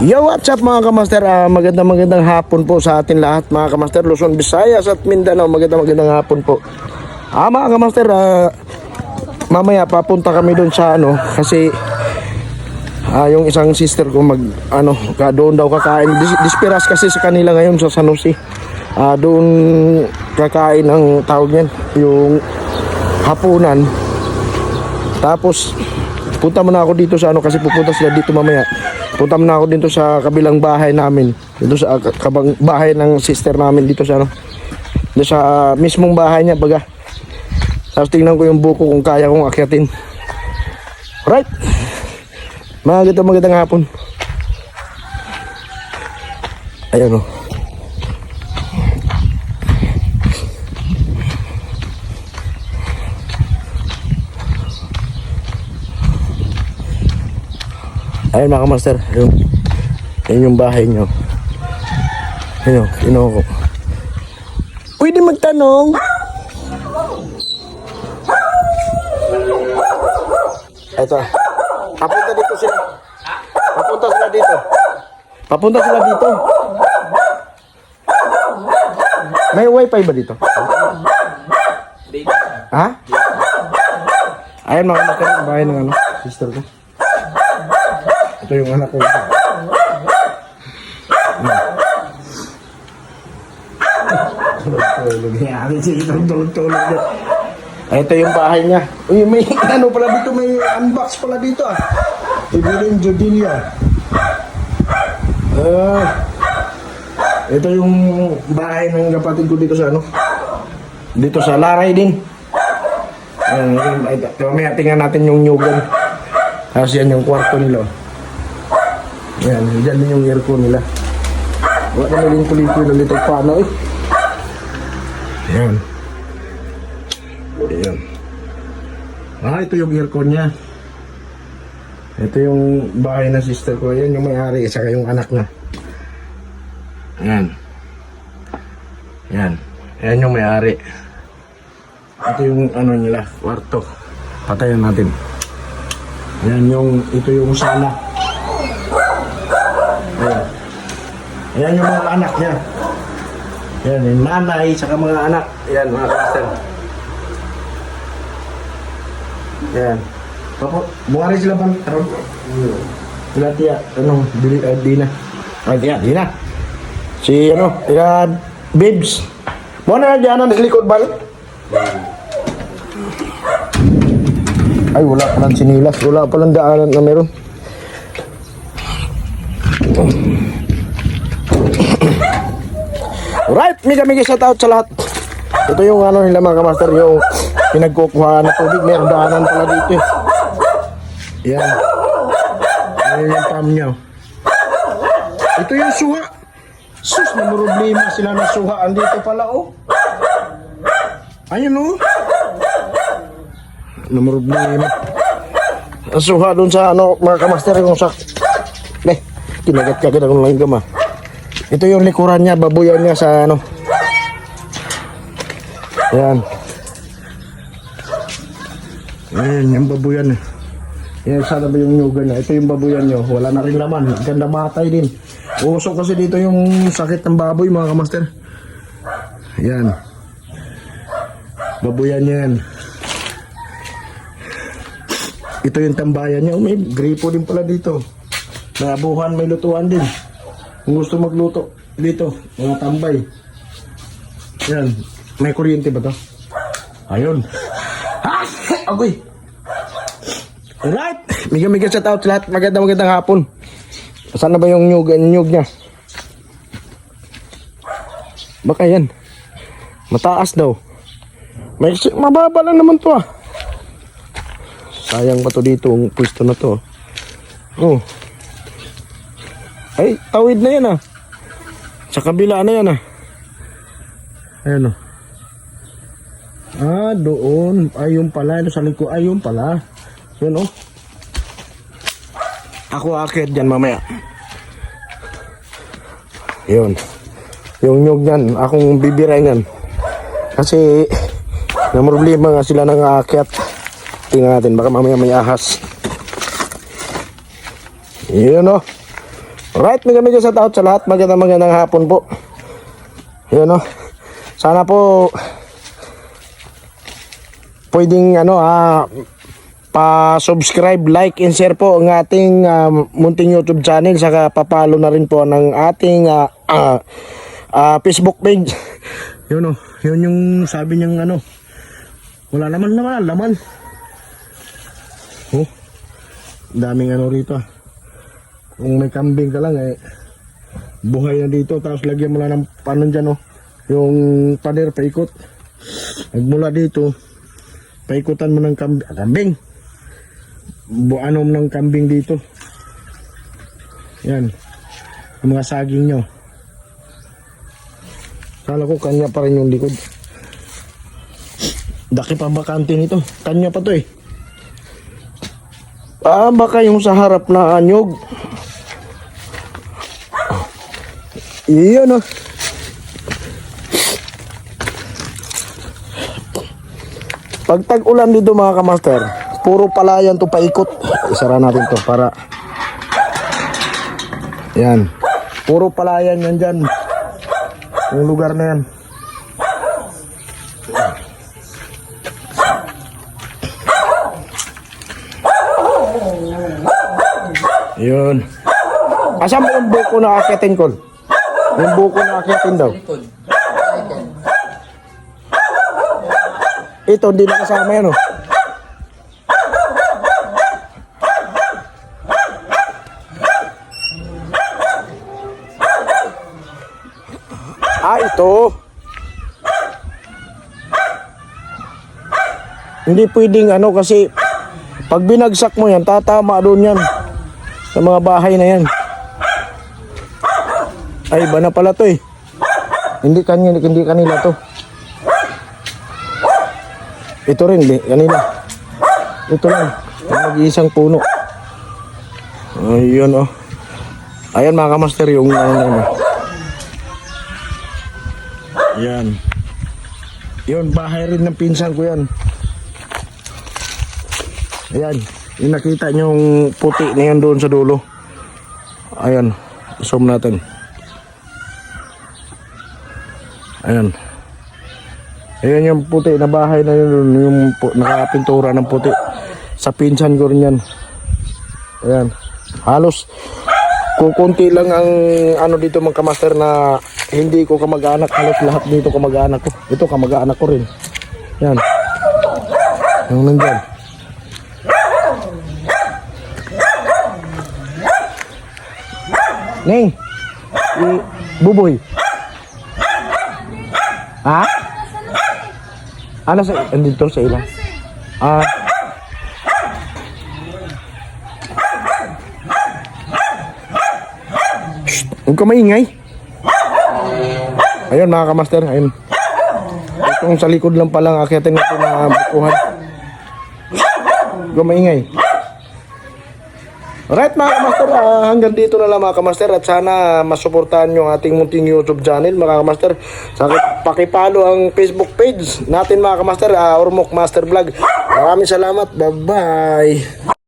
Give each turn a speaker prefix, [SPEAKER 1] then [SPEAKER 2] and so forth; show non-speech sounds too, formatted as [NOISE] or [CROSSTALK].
[SPEAKER 1] Yo, what's up mga kamaster? Ah, magandang magandang hapon po sa atin lahat mga kamaster. Luzon, Visayas at Mindanao. Magandang magandang hapon po. Ah, mga kamaster, ah, mamaya papunta kami doon sa ano kasi ah, yung isang sister ko mag ano ka doon daw kakain Dis, dispiras kasi sa kanila ngayon sa San Jose ah, doon kakain ang tawag niyan yung hapunan tapos punta muna ako dito sa ano kasi pupunta sila dito mamaya. Punta muna ako dito sa kabilang bahay namin. Dito sa ah, kabang bahay ng sister namin dito sa ano. Dito sa ah, mismong bahay niya baga. Tapos tingnan ko yung buko kung kaya kong akyatin. Right mga ganda magandang hapon. Ayun o ayun mga master yung yun yung bahay nyo ayun kinuha ko pwede magtanong Ito. Papunta dito sila. Papunta sila dito. Papunta sila dito. May wifi ba dito? Ha? Ayan mga ko, bahay ng ano, sister ko. Ito yung anak ko. Tulog niya. Tulog-tulog niya. Ito yung bahay niya. Uy, may [LAUGHS] ano pala dito, may unbox pala dito ah. Ibilin Jodilia. Ah. ito yung bahay ng kapatid ko dito sa ano. Dito sa Laray din. Ayan, yung- ay, mamaya tingnan natin yung nyugan. Tapos yan yung kwarto nila. Yan, dyan din yung aircon nila. Wala na yung kulit-kulit dito paano eh. Yan. Ayan. Ah, ito yung aircon niya. Ito yung bahay ng sister ko. Ayan yung may-ari, saka yung anak na. Ayan. Ayan. Ayan yung may-ari. Ito yung ano nila, kwarto. Patayan natin. Ayan yung, ito yung sala. Ayan. Ayan yung mga anak niya. Ayan, yung nanay, saka mga anak. Ayan, mga kaster. Yan. Papo, buwari sila bang tarong? Sila tiya, ano, Dili, uh, Dina. Ay, tiya, Dina. Si, ano, tiya, Bibs. Mo na dyan ang likod bal? Ay, wala palang sinilas. Wala palang daanan na meron. Alright, mega mega shout out sa lahat. Ito yung ano nila mga master yung pinagkukuha na tubig. Meron daanan pala dito eh. Yan. Ayan yung pam niya. Ito yung suha. Sus, na problema sila na suhaan dito pala oh. Ayun oh. Na problema. Ang suha doon sa ano mga kamaster yung sa... Eh, kinagat-kagat akong lang gama. Ito yung likuran niya, babuyan niya sa ano. Yan. Ayan, yung babuyan. eh. Yan, sana ba yung nyugan niya? Ito yung babuyan niyo. Wala na rin laman. Ganda matay din. Usok kasi dito yung sakit ng baboy, mga kamaster. Yan. Babuyan yan. Ito yung tambayan niya. Oh, may gripo din pala dito. Nabuhan, may lutuan din. Kung gusto magluto dito, mga tambay. Yan. May kuryente ba to? Ayun. Ah! Agoy! Alright! Miga miga shout out lahat. Magandang magandang hapon. Saan na ba yung nyug, nyug niya? Baka yan. Mataas daw. May, mababa lang naman to ah. Sayang pa to dito ang pwesto na to. Oh. Ay, tawid na yan ah. Sa kabila na yan ah. Ayan oh. Ah, doon. Ayun pala. Ito sa likod. Ayun pala. Yun oh. Ako akit dyan mamaya. Yun. Yung nyog yan. Akong bibirain yan. Kasi na problema nga sila ng aakyat. Tingnan natin. Baka mamaya may ahas. Yun oh. Right, mega mega sa out sa lahat. Magandang magandang hapon po. Yun no. Sana po pwedeng ano ah pa-subscribe, like, and share po ang ating ah, munting YouTube channel saka papalo na rin po ng ating ah, ah, ah, Facebook page. [LAUGHS] Yun oh, yun yung sabi niyang ano. Wala naman naman, laman. Oh, daming ano rito ah. Kung may kambing ka lang eh, buhay na dito. Tapos lagyan mo lang ng panon dyan oh. Yung pader paikot. Nagmula dito, paikutan mo ng kambing. Ah, kambing! Buanom ng kambing dito. Yan. Yung mga saging nyo. Kala ko kanya pa rin yung likod. Daki pa bakante nito. Kanya pa to eh. Ah, baka yung sa harap na anyog. Iyon oh. Pag tag-ulan dito mga kamaster, puro palayan to paikot. Isara natin to para Yan. Puro palayan yan dyan. Yung lugar na yan. Yun. Asan mo yung buko na akitin ko? Yung buko na akitin daw. Ito, hindi na kasama yan, oh. Ah, ito. Hindi pwedeng ano kasi pag binagsak mo yan, tatama doon yan. Sa mga bahay na yan. Ay, iba na pala to eh. Hindi kanya, hindi kanila to. Ito rin, di, kanila. Ito lang. Yung Nag-iisang puno. Ayun oh. Ayan mga kamaster yung ano ano. Yan. Yun, bahay rin ng pinsan ko yan. Ayan. Yung nakita nyo puti na yan doon sa dulo. Ayan. Zoom natin. Ayan. Ayan yung puti na bahay na yun. Yung nakapintura ng puti. Sa pinsan ko rin yan. Ayan. Halos kukunti lang ang ano dito mga kamaster na hindi ko kamag-anak. Halos lahat dito kamag-anak ko. Ito kamag-anak ko rin. Yan. Yung nandyan. Ning. I Buboy. Ha? Ano sa andito sa ilang? Ah. Shh, Huwag ka maingay. Ayun mga kamaster, ayun. Itong sa likod lang palang akyatin natin na bukuhan. Huwag ka maingay. Alright mga kamaster, ah, hanggang dito na lang mga kamaster at sana masuportahan nyo ang ating munting YouTube channel mga kamaster. Saka pakipalo ang Facebook page natin mga kamaster, uh, Ormok Master Vlog. Maraming salamat, bye bye.